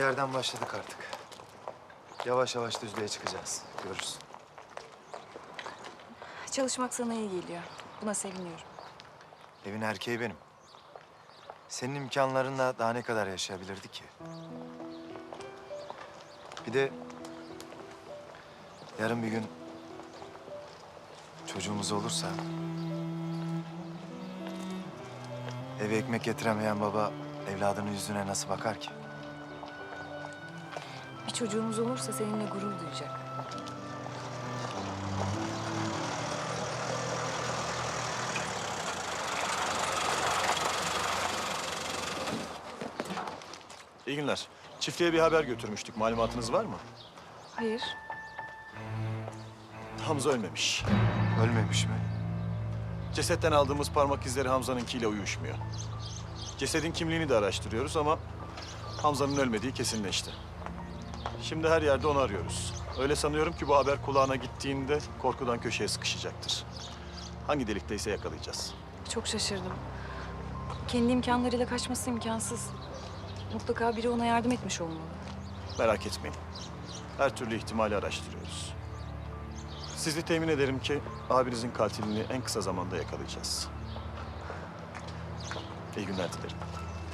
Yerden başladık artık. Yavaş yavaş düzlüğe çıkacağız. Görürsün. Çalışmak sana iyi geliyor. Buna seviniyorum. Evin erkeği benim. Senin imkanlarınla daha ne kadar yaşayabilirdik ki? Bir de yarın bir gün çocuğumuz olursa eve ekmek getiremeyen baba evladının yüzüne nasıl bakar ki? Çocuğumuz olursa seninle gurur duyacak. İyi günler. Çiftliğe bir haber götürmüştük. Malumatınız var mı? Hayır. Hamza ölmemiş. Ölmemiş mi? Cesetten aldığımız parmak izleri Hamza'nınkiyle uyuşmuyor. Cesedin kimliğini de araştırıyoruz ama Hamza'nın ölmediği kesinleşti. Şimdi her yerde onu arıyoruz. Öyle sanıyorum ki bu haber kulağına gittiğinde korkudan köşeye sıkışacaktır. Hangi delikteyse yakalayacağız. Çok şaşırdım. Kendi imkanlarıyla kaçması imkansız. Mutlaka biri ona yardım etmiş olmalı. Merak etmeyin. Her türlü ihtimali araştırıyoruz. Sizi temin ederim ki abinizin katilini en kısa zamanda yakalayacağız. İyi günler dilerim.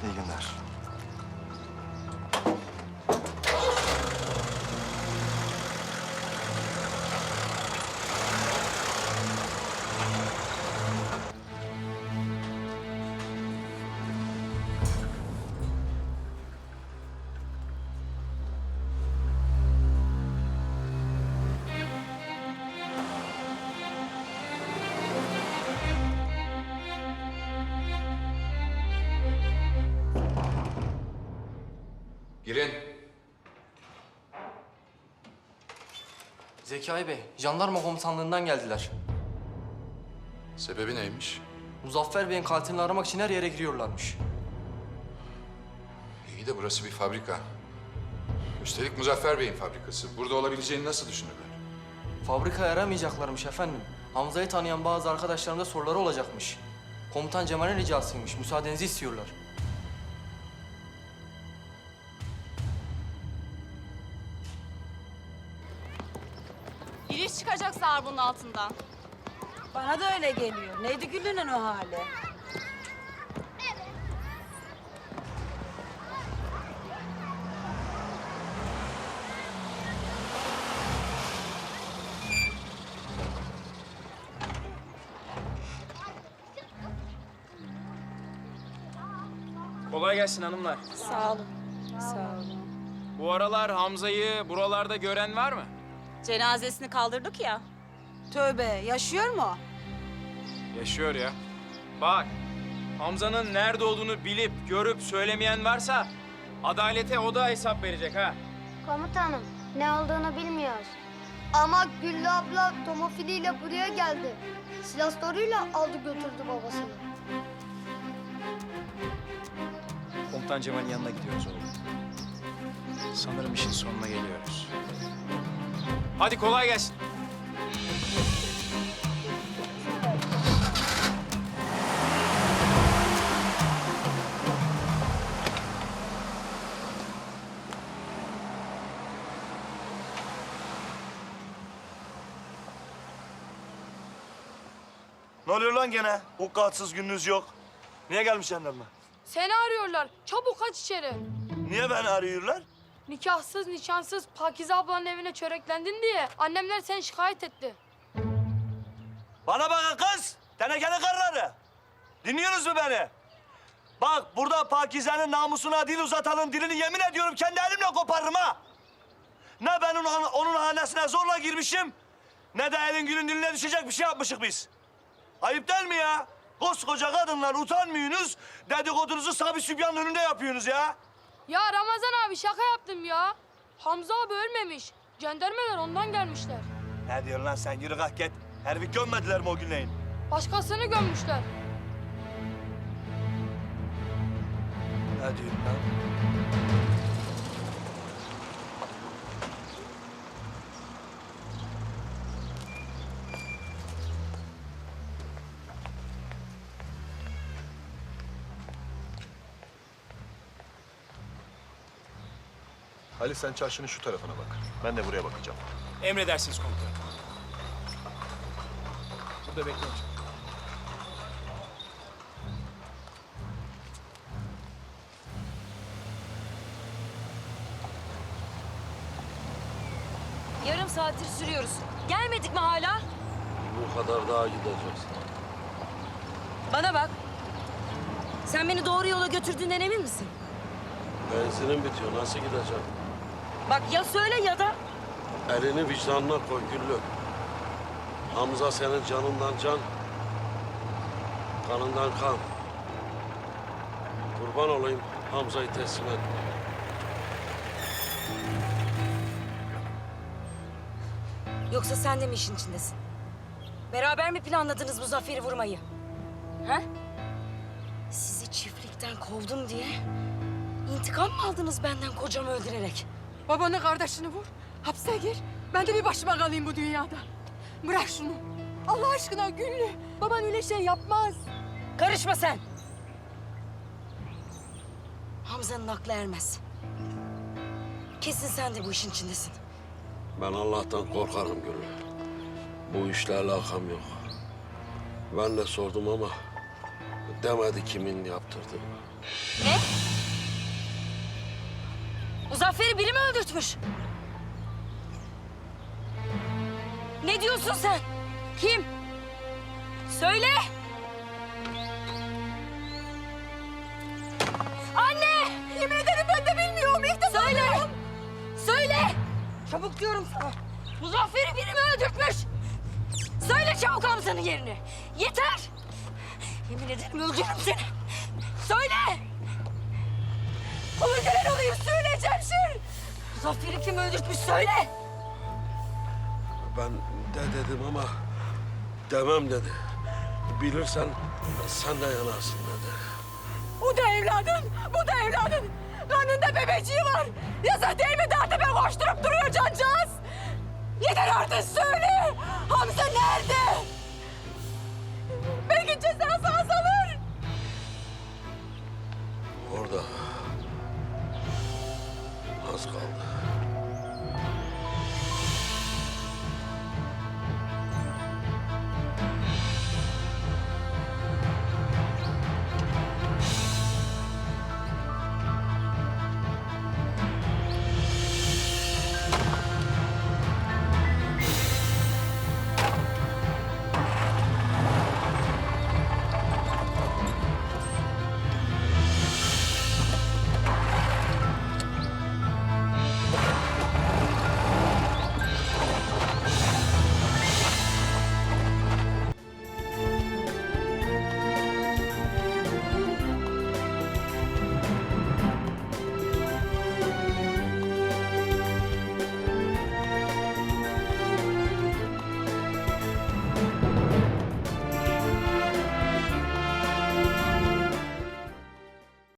İyi günler. Girin. Zekai Bey, jandarma komutanlığından geldiler. Sebebi neymiş? Muzaffer Bey'in katilini aramak için her yere giriyorlarmış. İyi de burası bir fabrika. Üstelik Muzaffer Bey'in fabrikası. Burada olabileceğini nasıl düşünürler? Fabrikaya aramayacaklarmış efendim. Hamza'yı tanıyan bazı arkadaşlarımda soruları olacakmış. Komutan Cemal'in ricasıymış. Müsaadenizi istiyorlar. Çıkacak sağır bunun altından. Bana da öyle geliyor. Neydi Güllü'nün o hali? Kolay gelsin hanımlar. Sağ olun. Sağ olun. Bu aralar Hamza'yı buralarda gören var mı? Cenazesini kaldırdık ya. Tövbe, yaşıyor mu? Yaşıyor ya. Bak, Hamza'nın nerede olduğunu bilip, görüp söylemeyen varsa adalete o da hesap verecek ha. Komutanım, ne olduğunu bilmiyoruz. Ama Güllü abla tomofiliyle buraya geldi. Silah soruyla aldı götürdü babasını. Komutan Cemal'in yanına gidiyoruz oğlum. Sanırım işin sonuna geliyoruz. Hadi kolay gelsin. Ne oluyor lan gene? Hukukatsız gününüz yok. Niye gelmiş jandarma? Seni arıyorlar. Çabuk kaç içeri. Niye beni arıyorlar? Nikahsız, nişansız Pakize ablanın evine çöreklendin diye annemler seni şikayet etti. Bana bakın kız. Tenekeli karıları. Dinliyorsunuz mu beni? Bak burada Pakize'nin namusuna dil uzatanın dilini yemin ediyorum kendi elimle koparırım ha. Ne ben onun, onun hanesine zorla girmişim ne de elin günün diline düşecek bir şey yapmışık biz. Ayıp değil mi ya? Koskoca kadınlar utanmıyorsunuz, dedikodunuzu Sabi Sübyan'ın önünde yapıyorsunuz ya. Ya Ramazan abi şaka yaptım ya. Hamza abi ölmemiş. Cendermeler ondan gelmişler. Ne diyorsun lan sen yürü kalk git. Herifi gömmediler mi o günleyin? Başkasını gömmüşler. Ne diyorsun lan? Ali sen çarşının şu tarafına bak. Ben de buraya bakacağım. Emredersiniz komutanım. Burada bekleyin. Yarım saattir sürüyoruz. Gelmedik mi hala? Bu kadar daha gideceğiz. Bana bak. Sen beni doğru yola götürdüğünden emin misin? Benzinim bitiyor. Nasıl gideceğim? Bak ya söyle ya da Elini vicdanına koy Güllü. Hamza senin canından can, kanından kan. Kurban olayım Hamza'yı teslim et. Yoksa sen de mi işin içindesin? Beraber mi planladınız bu zaferi vurmayı? Ha? Sizi çiftlikten kovdum diye intikam mı aldınız benden kocamı öldürerek? Babanın kardeşini vur. Hapse gir. Ben de bir başıma kalayım bu dünyada. Bırak şunu. Allah aşkına Güllü. Baban öyle şey yapmaz. Karışma sen. Hamza'nın aklı ermez. Kesin sen de bu işin içindesin. Ben Allah'tan korkarım Güllü. Bu işle alakam yok. Ben de sordum ama demedi kimin yaptırdığını. Ne? Muzaffer'i biri mi öldürtmüş? Ne diyorsun sen? Kim? Söyle! Anne! Yemin ederim ben de bilmiyorum. Defa Söyle! Söyle! Çabuk diyorum sana. Muzaffer'i biri mi öldürtmüş? Söyle çabuk Hamza'nın yerini. Yeter! Yemin ederim öldürürüm seni. Söyle! Öldüren olayım söyle Cemşir! Muzaffer'i kim öldürtmüş söyle! Ben de dedim ama demem dedi. Bilirsen sen de yanarsın dedi. Bu da evladın, bu da evladın. Karnında bebeciği var. Yazık değil mi daha tepe koşturup duruyor cancağız? Yeter artık söyle. Hamza nerede?